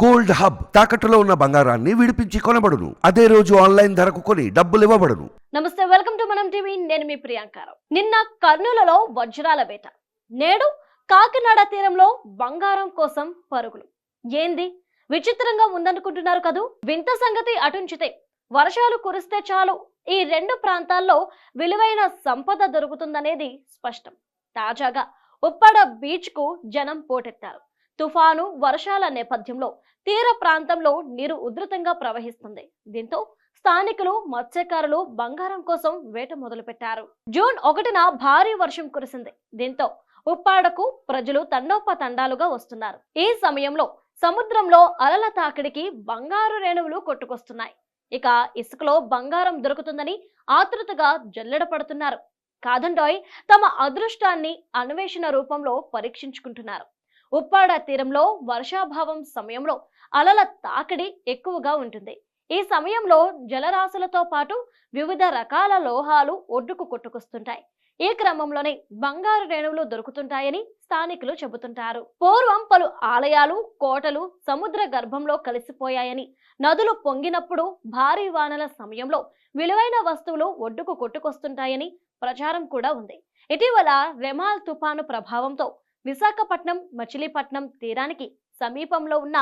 Gold hub తాకట్టులో ఉన్న బంగారాన్ని విడిపించి కొనబడును. అదే రోజు ఆన్లైన్ ధరకు కొని డబ్బులు ఇవ్వబడును. నమస్తే వెల్కమ్ టు మనం టీవీ. నేను మీ ప్రియాంకారావు నిన్న కర్నూలులో వజ్రాల వేట. నేడు కాకినాడ తీరంలో బంగారం కోసం పరుగులు. ఏంది? విచిత్రంగా ఉందనుకుంటున్నారు కదూ? వింత సంగతి అటుంచితే వర్షాలు కురిస్తే చాలు. ఈ రెండు ప్రాంతాల్లో విలువైన సంపద దొరుకుతుందనేది స్పష్టం. తాజాగా ఉప్పాడ బీచ్కు జనం పోటెత్తారు. తుఫాను వర్షాల నేపథ్యంలో తీర ప్రాంతంలో నీరు ఉధృతంగా ప్రవహిస్తుంది. దీంతో స్థానికులు మత్స్యకారులు బంగారం కోసం వేట మొదలుపెట్టారు. జూన్ ఒకటిన భారీ వర్షం కురిసింది. దీంతో ఉప్పాడకు ప్రజలు తండోపతండాలుగా వస్తున్నారు. ఈ సమయంలో సముద్రంలో అలల తాకిడికి బంగారు రేణువులు కొట్టుకొస్తున్నాయి. ఇక ఇసుకలో బంగారం దొరుకుతుందని ఆతృతగా జల్లెడ పడుతున్నారు. కాదండోయ్ తమ అదృష్టాన్ని అన్వేషణ రూపంలో పరీక్షించుకుంటున్నారు. ఉప్పాడ తీరంలో వర్షాభావం సమయంలో అలల తాకిడి ఎక్కువగా ఉంటుంది. ఈ సమయంలో జలరాశులతో పాటు వివిధ రకాల లోహాలు ఒడ్డుకు కొట్టుకొస్తుంటాయి. ఈ క్రమంలోనే బంగారు రేణువులు దొరుకుతుంటాయని స్థానికులు చెబుతుంటారు. పూర్వం పలు ఆలయాలు కోటలు సముద్ర గర్భంలో కలిసిపోయాయని నదులు పొంగినప్పుడు భారీ వానల సమయంలో విలువైన వస్తువులు ఒడ్డుకు కొట్టుకొస్తుంటాయని ప్రచారం కూడా ఉంది. ఇటీవల రెమాల్ తుఫాను ప్రభావంతో విశాఖపట్నం మచిలీపట్నం తీరానికి సమీపంలో ఉన్న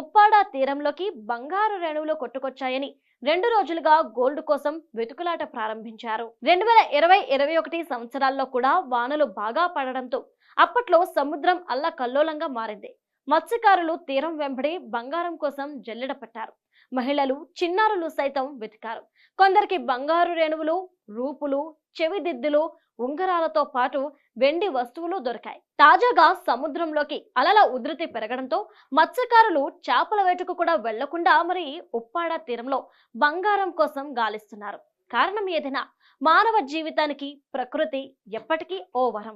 ఉప్పాడ తీరంలోకి బంగారు రేణువులు కొట్టుకొచ్చాయని రెండు రోజులుగా గోల్డ్ కోసం వెతుకులాట ప్రారంభించారు. రెండు వేల ఇరవై ఇరవై ఒకటి సంవత్సరాల్లో కూడా వానలు బాగా పడడంతో అప్పట్లో సముద్రం అల్లకల్లోలంగా మారింది. మత్స్యకారులు తీరం వెంబడి బంగారం కోసం జల్లెడ పట్టారు. మహిళలు చిన్నారులు సైతం వెతికారు. కొందరికి బంగారు రేణువులు రూపులు చెవిదిద్దులు ఉంగరాలతో పాటు వెండి వస్తువులు దొరికాయి. తాజాగా సముద్రంలోకి అలల ఉధృతి పెరగడంతో మత్స్యకారులు చేపల వేటకు కూడా వెళ్ళకుండా మరి ఉప్పాడ తీరంలో బంగారం కోసం గాలిస్తున్నారు. కారణం ఏదైనా? మానవ జీవితానికి ప్రకృతి ఎప్పటికీ ఓ వరం.